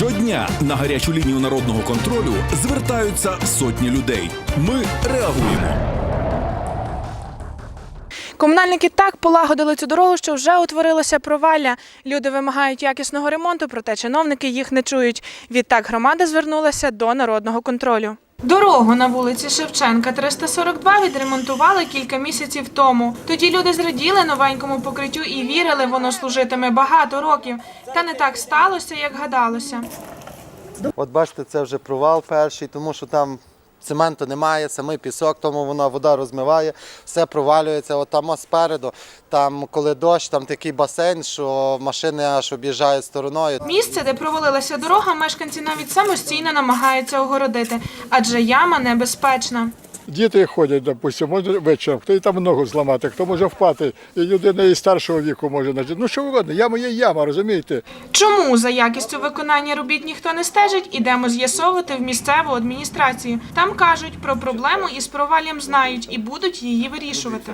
Щодня на гарячу лінію народного контролю звертаються сотні людей. Ми реагуємо. Комунальники так полагодили цю дорогу, що вже утворилося провалля. Люди вимагають якісного ремонту, проте чиновники їх не чують. Відтак громада звернулася до народного контролю. Дорогу на вулиці Шевченка 342 відремонтували кілька місяців тому. Тоді люди зраділи новенькому покриттю і вірили, воно служитиме багато років. Та не так сталося, як гадалося. От бачите, це вже провал перший, тому що там цементу немає, самий пісок, тому вона вода розмиває, все провалюється. От там спереду, там коли дощ, там такий басейн, що машини аж об'їжджають стороною. Місце, де провалилася дорога, мешканці навіть самостійно намагаються огородити, адже яма небезпечна. Діти ходять, допустимо, може вечором, хто і там ногу зламати, хто може впати, і людина і старшого віку може значить. Ну що угодно, яма є яма, розумієте? Чому за якістю виконання робіт ніхто не стежить, ідемо з'ясовувати в місцеву адміністрацію. Там кажуть про проблему із проваллям знають і будуть її вирішувати.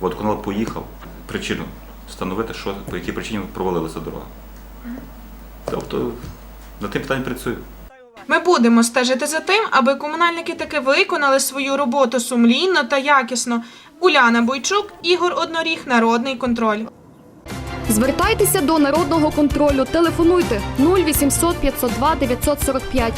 Водоканал поїхав причину встановити, що по якій причині провалилася дорога. Тобто над тим питанням працюю. Ми будемо стежити за тим, аби комунальники таки виконали свою роботу сумлінно та якісно. Уляна Бойчук, Ігор Одноріг, Народний контроль. Звертайтеся до народного контролю. Телефонуйте 0800 502 945